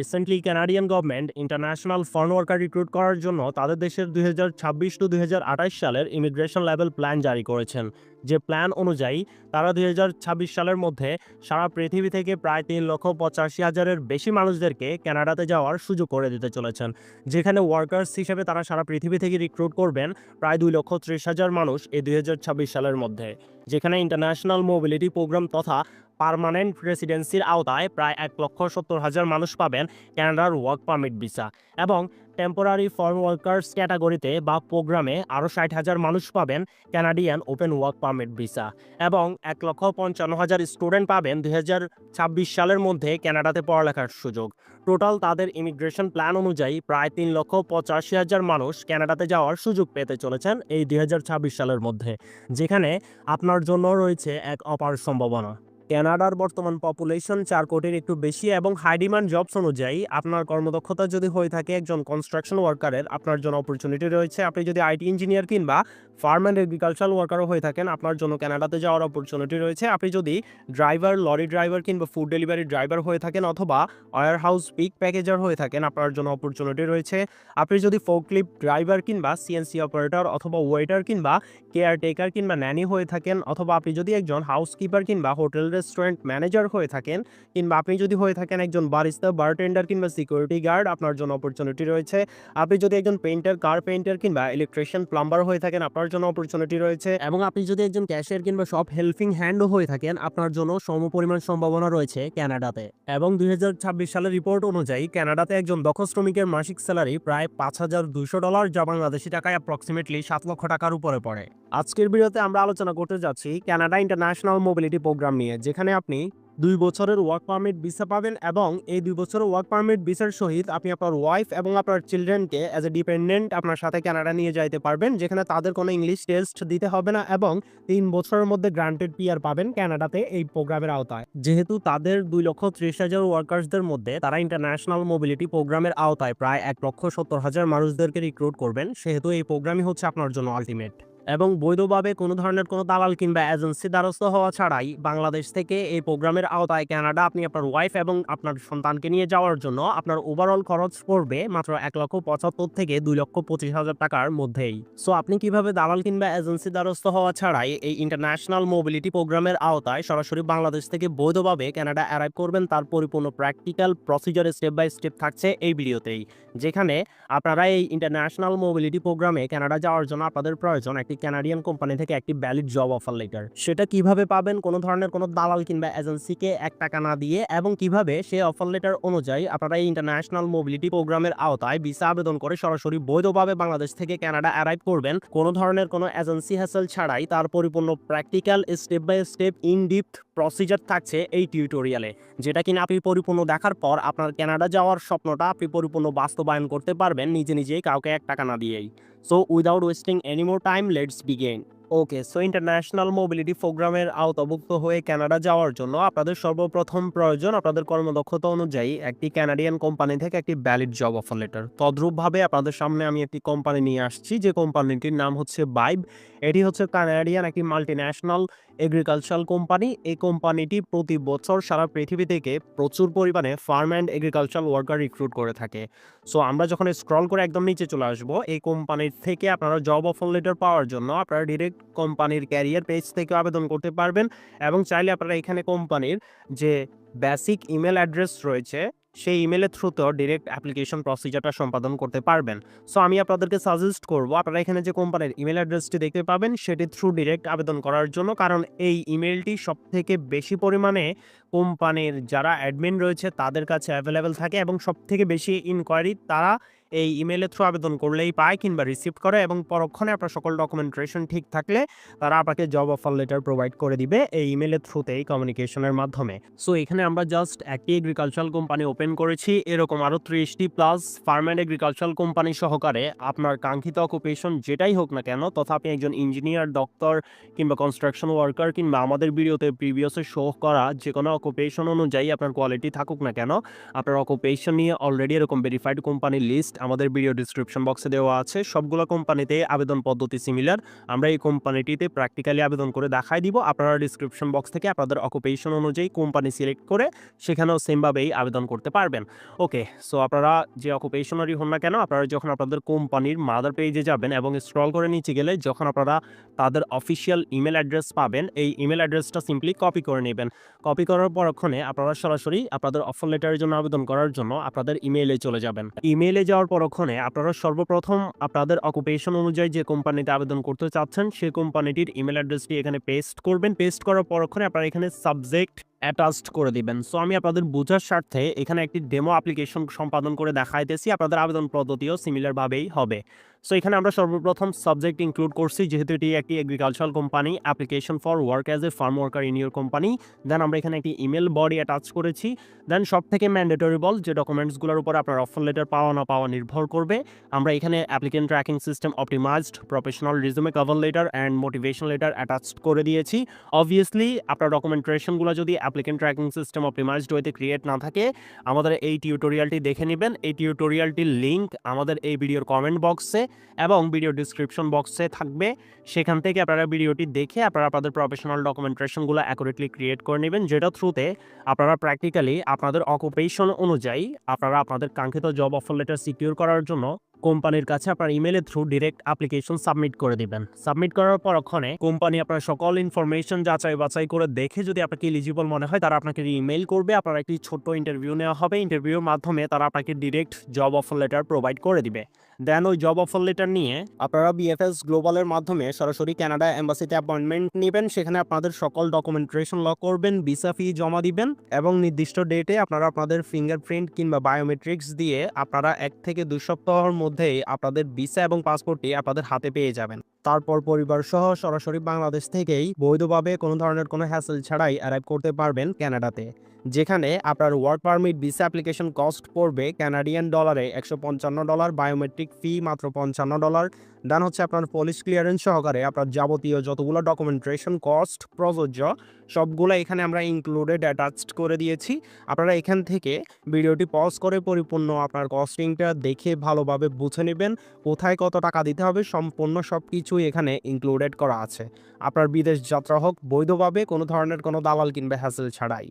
Recently Canadian government international foreign worker recruit করার জন্য তাদের দেশের দুই হাজার ছাব্বিশ টু দুই হাজার আঠাশ সালের ইমিগ্রেশন লেভেল প্ল্যান জারি করেছেন। যে প্ল্যান অনুযায়ী তারা দুই হাজার ছাব্বিশ সালের মধ্যে সারা পৃথিবী থেকে প্রায় তিন লক্ষ পঁচাশি হাজারের বেশি মানুষদেরকে কানাডাতে যাওয়ার সুযোগ করে দিতে চলেছেন। যেখানে ওয়ার্কার্স হিসেবে তারা সারা পৃথিবী থেকে রিক্রুট করবেন প্রায় দুই লক্ষ ত্রিশ হাজার মানুষ এই দুই হাজার ছাব্বিশ সালের মধ্যে। যেখানে ইন্টারন্যাশনাল মোবিলিটি প্রোগ্রাম তথা পার্মানেন্ট রেসিডেন্সির আওতায় প্রায় এক লক্ষ সত্তর হাজার মানুষ পাবেন ক্যানাডার ওয়ার্ক পারমিট ভিসা এবং টেম্পোরারি ফরেন ওয়ার্কার্স ক্যাটাগরিতে বা প্রোগ্রামে আরও ষাট হাজার মানুষ পাবেন Canadian open work permit visa এবং এক লক্ষ পঞ্চান্ন হাজার স্টুডেন্ট পাবেন দুই হাজার ছাব্বিশ সালের মধ্যে কানাডাতে পড়ালেখার সুযোগ। টোটাল তাদের ইমিগ্রেশন প্ল্যান অনুযায়ী প্রায় তিন লক্ষ পঁচাশি হাজার মানুষ কানাডাতে যাওয়ার সুযোগ পেতে চলেছেন এই দুই হাজার ছাব্বিশ সালের মধ্যে, যেখানে আপনার জন্য রয়েছে এক অপার সম্ভাবনা। কানাডার বর্তমান পপুলেশন চার কোটির একটু বেশি এবং হাই ডিমান্ড জবস অনুযায়ী আপনার কর্মদক্ষতা যদি হয়ে থাকে একজন কনস্ট্রাকশন ওয়ার্কারের আপনার জন্য অপরচুনিটি রয়েছে। আপনি যদি আইটি ইঞ্জিনিয়ার কিংবা ফার্ম অ্যান্ড এগ্রিকালচারাল ওয়ার্কারও হয়ে থাকেন, আপনার জন্য কানাডাতে যাওয়ার অপরচুনিটি রয়েছে। আপনি যদি ড্রাইভার লরি ড্রাইভার কিংবা ফুড ডেলিভারি ড্রাইভার হয়ে থাকেন অথবা ওয়ার হাউস পিক প্যাকেজার হয়ে থাকেন, আপনার জন্য অপরচুনিটি রয়েছে। আপনি যদি ফোকলিপ ড্রাইভার কিংবা সিএনসি অপারেটর অথবা ওয়েটার কিংবা কেয়ারটেকার কিংবা ন্যানি হয়ে থাকেন, অথবা আপনি যদি একজন হাউসকিপার কিংবা হোটেল রেস্টুরেন্ট ম্যানেজার হয়ে থাকেন কিংবা আপনি যদি হয়ে থাকেন একজন বারিস্তা বারটেন্ডার কিংবা সিকিউরিটি গার্ড আপনার জন্য অপরচুনিটি রয়েছে। আপনি যদি একজন পেন্টার কার পেন্টার কিংবা ইলেকট্রিশিয়ান প্লাম্বার হয়ে থাকেন, আপনার জন্য অপরচুনিটি রয়েছে। এবং আপনি যদি একজন ক্যাশিয়ার কিংবা সব হেল্পিং হ্যান্ডও হয়ে থাকেন, আপনার জন্য সমপরিমাণ সম্ভাবনা রয়েছে কানাডাতে এবং দুই হাজার ছাব্বিশ সালের রিপোর্ট অনুযায়ী কানাডাতে একজন দক্ষ শ্রমিকের মাসিক স্যালারি প্রায় পাঁচ হাজার দুইশো ডলার যা বাংলাদেশি টাকায় অ্যাপ্রক্সিমেটলি সাত লক্ষ টাকার উপরে পড়ে। আজকের ভিডিওতে আমরা আলোচনা করতে যাচ্ছি কানাডা ইন্টারন্যাশনাল মোবিলিটি প্রোগ্রাম নিয়ে, যেখানে আপনি দুই বছরের ওয়ার্ক পারমিট ভিসা পাবেন এবং এই দুই বছরের ওয়ার্ক পারমিট ভিসার সহিত আপনি আপনার ওয়াইফ এবং আপনার চিলড্রেনকে অ্যাজ এ ডিপেন্ডেন্ট আপনার সাথে কানাডা নিয়ে যাইতে পারবেন, যেখানে তাদের কোনো ইংলিশ টেস্ট দিতে হবে না এবং তিন বছরের মধ্যে গ্রান্টেড পিআর পাবেন কানাডাতে এই প্রোগ্রামের আওতায়। যেহেতু তাদের দুই লক্ষ ত্রিশ হাজার ওয়ার্কার্সদের মধ্যে তারা ইন্টারন্যাশনাল মোবিলিটি প্রোগ্রামের আওতায় প্রায় এক লক্ষ সত্তর হাজার মানুষদেরকে রিক্রুট করবেন, সেহেতু এই প্রোগ্রামই হচ্ছে আপনার জন্য আলটিমেট এবং বৈধভাবে কোনো ধরনের কোনো দালাল কিংবা এজেন্সি দ্বারস্থ হওয়া ছাড়াই বাংলাদেশ থেকে এই প্রোগ্রামের আওতায় কানাডা আপনি আপনার ওয়াইফ এবং আপনার সন্তানকে নিয়ে যাওয়ার জন্য আপনার ওভারঅল খরচ পড়বে মাত্র এক লক্ষ পঁচাত্তর থেকে দুই লক্ষ পঁচিশ হাজার টাকার মধ্যেই। সো আপনি কীভাবে দালাল কিংবা এজেন্সি দ্বারস্থ হওয়া ছাড়াই এই ইন্টারন্যাশনাল মোবিলিটি প্রোগ্রামের আওতায় সরাসরি বাংলাদেশ থেকে বৈধভাবে কানাডা অ্যারাইভ করবেন তার পরিপূর্ণ practical procedure step by step থাকছে এই ভিডিওতেই। যেখানে আপনারা এই ইন্টারন্যাশনাল মোবিলিটি প্রোগ্রামে কানাডা যাওয়ার জন্য আপনাদের প্রয়োজন একটি কানাডিয়ান কোম্পানি থেকে একটি ভ্যালিড জব অফার লেটার সেটা কীভাবে পাবেন? কোনো ধরনের কোনো দালাল কিংবা এজেন্সিকে এক টাকা না দিয়ে এবং কীভাবে সেই অফার লেটার অনুযায়ী আপনারা এই ইন্টারন্যাশনাল মোবিলিটি প্রোগ্রামের আওতায় ভিসা আবেদন করে সরাসরি বৈধভাবে বাংলাদেশ থেকে কানাডা অ্যারাইভ করবেন। কোনো ধরনের কোনো এজেন্সি হ্যাসেল ছাড়াই তার পরিপূর্ণ practical step by step in depth procedure থাকছে এই টিউটোরিয়ালে যেটা কিনা আপনি পরিপূর্ণ দেখার পর আপনার কানাডা যাওয়ার স্বপ্নটা আপনি পরিপূর্ণ বাস্তবায়ন করতে পারবেন নিজে নিজেই কাউকে এক টাকা না দিয়েই। So without wasting any more time let's begin okay so international mobility প্রোগ্রামের আওতাভুক্ত হয়ে কানাডা যাওয়ার জন্য আপনাদের সর্বপ্রথম প্রয়োজন আপনাদের কর্মদক্ষতা অনুযায়ী একটি ক্যানাডিয়ান কোম্পানি থেকে একটি ভ্যালিড জব অফার লেটার তদ্রূপভাবে আপনাদের সামনে আমি একটি কোম্পানি নিয়ে আসছি, যে কোম্পানিটির নাম হচ্ছে বাইব এটি হচ্ছে কানাডিয়ান একটি মাল্টি ন্যাশনাল এগ্রিকালচারাল কোম্পানি, এই কোম্পানিটি প্রতি বছর সারা পৃথিবী থেকে প্রচুর পরিমাণে farm and agricultural worker recruit করে থাকে। সো, আমরা যখন স্ক্রল করে একদম নিচে চলে আসব, এই কোম্পানির থেকে আপনারা জব অফার লেটার পাওয়ার জন্য আপনারা ডিরেক্ট কোম্পানির ক্যারিয়ার পেজ থেকে আবেদন করতে পারবেন এবং চাইলে আপনারা এখানে কোম্পানির যে বেসিক ইমেল অ্যাড্রেস রয়েছে সেই ইমেলের থ্রুতেও ডিরেক্ট অ্যাপ্লিকেশন প্রসিজারটা সম্পাদন করতে পারবেন। সো আমি আপনাদেরকে সাজেস্ট করব, আপনারা এখানে যে কোম্পানির ইমেল অ্যাড্রেসটি দেখতে পাবেন, সেটি থ্রু ডিরেক্ট আবেদন করার জন্য। কারণ এই ইমেলটি সব থেকে বেশি পরিমাণে কোম্পানির যারা অ্যাডমিন রয়েছে, তাদের কাছে অ্যাভেলেবেল থাকে এবং সব থেকে বেশি ইনকোয়ারি তারা এই ইমেলের থ্রু আবেদন করলেই পায় কিংবা রিসিভ করে এবং পরক্ষণে আপনার সকল ডকুমেন্টেশন ঠিক থাকলে তারা আপনাকে জব অফার লেটার প্রোভাইড করে দিবে এই ইমেলের থ্রুতেই কমিউনিকেশনের মাধ্যমে। সো এখানে আমরা জাস্ট একটি এগ্রিকালচারাল কোম্পানি ওপেন করেছি। এরকম আরও ত্রিশটি প্লাস ফার্ম এগ্রিকালচারাল কোম্পানি সহকারে আপনার কাঙ্ক্ষিত অকুপেশন যেটাই হোক না কেন, তথা আপনি একজন ইঞ্জিনিয়ার ডক্টর কিংবা কনস্ট্রাকশন ওয়ার্কার কিংবা আমাদের ভিডিওতে প্রিভিয়াসে শো করা যে কোনো অকুপেশন অনুযায়ী আপনার কোয়ালিটি থাকুক না কেন, আপনার অকুপেশন নিয়ে অলরেডি এরকম ভেরিফাইড কোম্পানির লিস্ট আমাদের ভিডিও ডিসক্রিপশন বক্সে দেওয়া আছে। সবগুলো কোম্পানিতে আবেদন পদ্ধতি সিমিলার আমরা এই কোম্পানিটিতে প্র্যাকটিক্যালি আবেদন করে দেখাই দিব। আপনারা ডিসক্রিপশন বক্স থেকে আপনাদের অকুপেশন অনুযায়ী কোম্পানি সিলেক্ট করে সেখানেও সেমভাবেই আবেদন করতে পারবেন। ওকে সো আপনারা যে অকুপেশনারই হন না কেন, আপনারা যখন আপনাদের কোম্পানির মাদার পেজে যাবেন এবং স্ক্রল করে নিচে গেলে যখন আপনারা তাদের অফিসিয়াল ইমেল অ্যাড্রেস পাবেন, এই ইমেল অ্যাড্রেসটা সিম্পলি কপি করে নেবেন। কপি করার পরক্ষণে আপনারা সরাসরি আপনাদের অফার লেটারের জন্য আবেদন করার জন্য আপনাদের ইমেইলে চলে যাবেন। ইমেইলে যাওয়ার পরক্ষণে আপনারা সর্বপ্রথম আপনাদের অকুপেশন অনুযায়ী যে কোম্পানিতে আবেদন করতে চাচ্ছেন, সেই কোম্পানিটির ইমেল অ্যাড্রেসটি এখানে পেস্ট করবেন। পেস্ট করার পরক্ষণে আপনারা এখানে সাবজেক্ট অ্যাটাচড করে দিবেন। সো আমি আপনাদের বোঝার স্বার্থে এখানে একটি ডেমো অ্যাপ্লিকেশন সম্পাদন করে দেখাইতেছি। আপনাদের আবেদন পদ্ধতিও সিমিলারভাবেই হবে। সো এখানে আমরা সর্বপ্রথম সাবজেক্ট ইনক্লুড করছি। যেহেতু এটি একটি agricultural company application for work as a farm worker in your company then আমরা এখানে একটি ইমেল বডি অ্যাটাচ করেছি। দেন সব থেকে ম্যান্ডেটরি বল, যে ডকুমেন্টসগুলোর উপর আপনার অফার লেটার পাওয়া না পাওয়া নির্ভর করবে। আমরা এখানে applicant tracking system optimized professional resume cover letter and motivation letter attach করে দিয়েছি। অবভিয়াসলি আপনার ডকুমেন্টেশনগুলো যদি অ্যাপ্লিকেন্ট ট্র্যাকিং সিস্টেম অপটিমাইজড ওয়েতে ক্রিয়েট না থাকে, আমাদের এই টিউটোরিয়ালটি দেখে নেবেন। এই টিউটোরিয়ালটির লিঙ্ক আমাদের এই ভিডিওর কমেন্ট বক্সে এবং ভিডিও ডিসক্রিপশন বক্সে থাকবে। সেখান থেকে আপনারা ভিডিওটি দেখে আপনারা আপনাদের প্রফেশনাল ডকুমেন্টেশনগুলো অ্যাকুরেটলি ক্রিয়েট করে নেবেন, যেটা থ্রুতে আপনারা প্র্যাকটিক্যালি আপনাদের অকুপেশন অনুযায়ী আপনারা আপনাদের কাঙ্ক্ষিত জব অফার লেটার সিকিউর করার জন্য কোম্পানির কাছে আপনার ইমেলের থ্রু ডিরেক্ট অ্যাপ্লিকেশন সাবমিট করে দিবেন। সাবমিট করার পর ওখানে কোম্পানি আপনার সকল ইনফরমেশন যাচাই বাছাই করে দেখে যদি আপনাকে এলিজিবল মনে হয়, তারা আপনাকে ইমেল করবে, আপনার একটি ছোট্ট ইন্টারভিউ নেওয়া হবে। ইন্টারভিউর মাধ্যমে তারা আপনাকে direct job offer letter provide করে দিবে। দেন ওই জব অফার লেটার নিয়ে আপনারা বিএফএস গ্লোবালের মাধ্যমে সরাসরি কানাডা এম্বাসিতে অ্যাপয়েন্টমেন্ট নেবেন। সেখানে আপনাদের সকল ডকুমেন্টেশন লক করবেন ভিসা ফি জমা দিবেন এবং নির্দিষ্ট ডেটে আপনারা আপনাদের ফিঙ্গারপ্রিন্ট কিংবা বায়োমেট্রিক্স দিয়ে আপনারা এক থেকে দুই সপ্তাহের মধ্যেই আপনাদের ভিসা এবং পাসপোর্টটি আপনাদের হাতে পেয়ে যাবেন। তারপর পরিবার সহ সরাসরি বাংলাদেশ থেকেই বৈধভাবে কোনো ধরনের কোনো হ্যাসেল ছাড়াই অ্যারাইভ করতে পারবেন কানাডাতে যেখানে আপনার work permit visa application cost পড়বে ক্যানাডিয়ান ডলারে একশো পঞ্চান্ন ডলার বায়োমেট্রিক ফি মাত্র পঞ্চান্ন ডলার দেন হচ্ছে আপনার পলিশ ক্লিয়ারেন্স সহকারে আপনার যাবতীয় যতগুলো ডকুমেন্টেশন কস্ট প্রযোজ্য, সবগুলো এখানে আমরা ইনক্লুডেড অ্যাটাচড করে দিয়েছি। আপনারা এখান থেকে ভিডিওটি পজ করে পরিপূর্ণ আপনার কস্টিংটা দেখে ভালোভাবে বুঝে নেবেন, কোথায় কত টাকা দিতে হবে, সম্পূর্ণ সব কিছুই এখানে ইনক্লুডেড করা আছে। আপনার বিদেশ যাত্রা হোক, বৈধভাবে কোনো ধরনের কোনো দালাল কিংবা হ্যাসেল ছাড়াই।